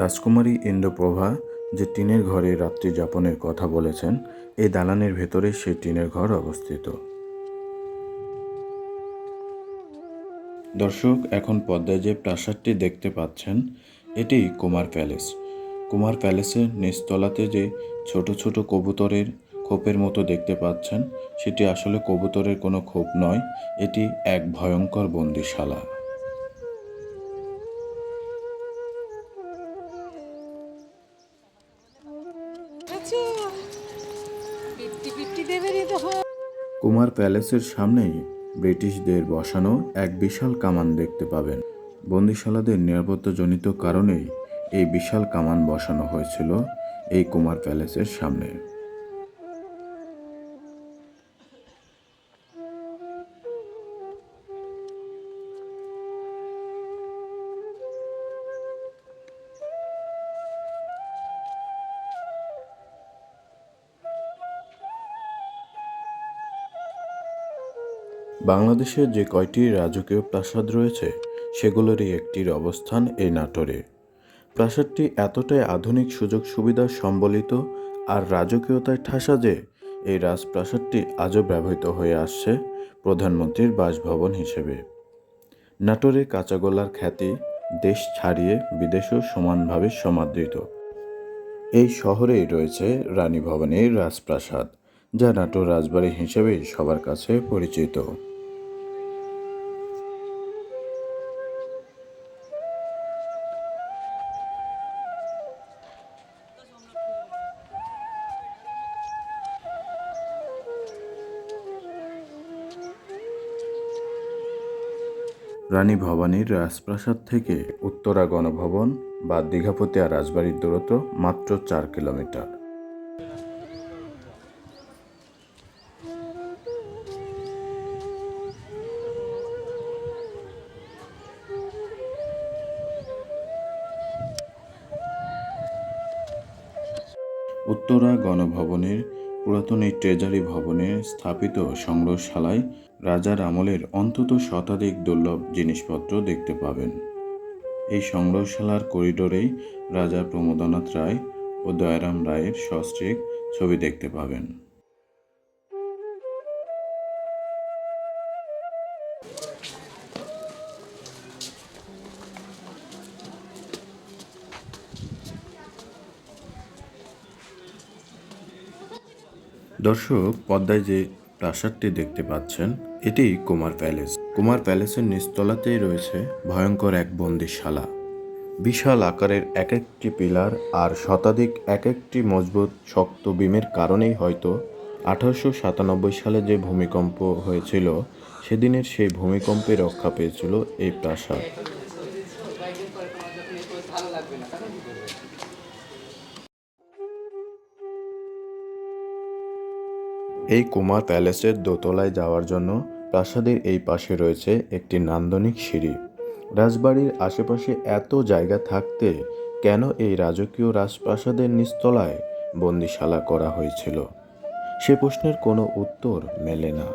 রাজকুমারী ইন্দ্রপ্রভা যে টিনের ঘরে রাত্রি যাপনের কথা বলেছেন, এই দালানের ভেতরে সেই টিনের ঘর অবস্থিত। দর্শক, এখন পদ্মায় যে প্রাসাদটি দেখতে পাচ্ছেন, এটি কুমার প্যালেস। কুমার প্যালেসের নিচতলাতে যে ছোট ছোট কবুতরের খোপের মতো দেখতে পাচ্ছেন, সেটি আসলে কবুতরের কোনো খোপ নয়, এটি এক ভয়ঙ্কর বন্দিশালা। কুমার প্যালেসের সামনেই ব্রিটিশদের বসানো এক বিশাল কামান দেখতে পাবেন। বন্দিশালাদের নিরাপত্তাজনিত কারণেই এই বিশাল কামান বসানো হয়েছিল এই কুমার প্যালেসের সামনে। বাংলাদেশের যে কয়টি রাজকীয় প্রাসাদ রয়েছে, সেগুলোরই একটির অবস্থান এই নাটোরে। প্রাসাদটি এতটাই আধুনিক সুযোগ সুবিধা সম্বলিত আর রাজকীয়তায় ঠাসা যে, এই রাজপ্রাসাদটি আজও ব্যবহৃত হয়ে আসছে প্রধানমন্ত্রীর বাসভবন হিসেবে। নাটোরে কাঁচাগোলার খ্যাতি দেশ ছাড়িয়ে বিদেশেও সমানভাবে সমাদৃত। এই শহরেই রয়েছে রানী ভবনের রাজপ্রাসাদ, যা নাটোর রাজবাড়ি হিসেবে সবার কাছে পরিচিত। রানী ভবানীর রাজপ্রাসাদ থেকে উত্তরা গণভবন বা দীঘাপতিয়া রাজবাড়ির দূরত্ব মাত্র চার কিলোমিটার। উত্তরা গণভবনের পুরাতন এই ট্রেজারি ভবনে স্থাপিত সংগ্রহশালায় রাজার আমলের অন্তত শতাধিক দুর্লভ জিনিসপত্র দেখতে পাবেন। এই সংগ্রহশালার করিডোরেই রাজা প্রমোদনাথ রায় ও দয়ারাম রায়ের সস্ত্রীক ছবি দেখতে পাবেন। দর্শক, পদ্মায় যে প্রাসাদটি দেখতে পাচ্ছেন, এটি কুমার প্যালেস। কুমার প্যালেসের নিচতলাতেই রয়েছে ভয়ঙ্কর এক বন্দিশালা। বিশাল আকারের এক একটি পিলার আর শতাধিক এক একটি মজবুত শক্ত বিমের কারণেই হয়তো আঠারোশো সাতানব্বই সালে যে ভূমিকম্প হয়েছিল, সেদিনের সেই ভূমিকম্পে রক্ষা পেয়েছিল এই প্রাসাদ। এই কুমার প্যালেসের দোতলায় যাওয়ার জন্য প্রাসাদের এই পাশে রয়েছে একটি নান্দনিক সিঁড়ি। রাজবাড়ির আশেপাশে এত জায়গা থাকতে কেন এই রাজকীয় রাজপ্রাসাদের নিস্তলায় বন্দিশালা করা হয়েছিল? সে প্রশ্নের কোনো উত্তর মেলে না।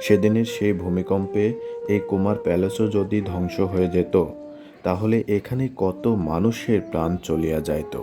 সেদিনের সেই ভূমিকম্পে এই কুমার প্যালেসও যদি ধ্বংস হয়ে যেত, তাহলে এখানে কত মানুষের প্রাণ চলিয়া যাইত?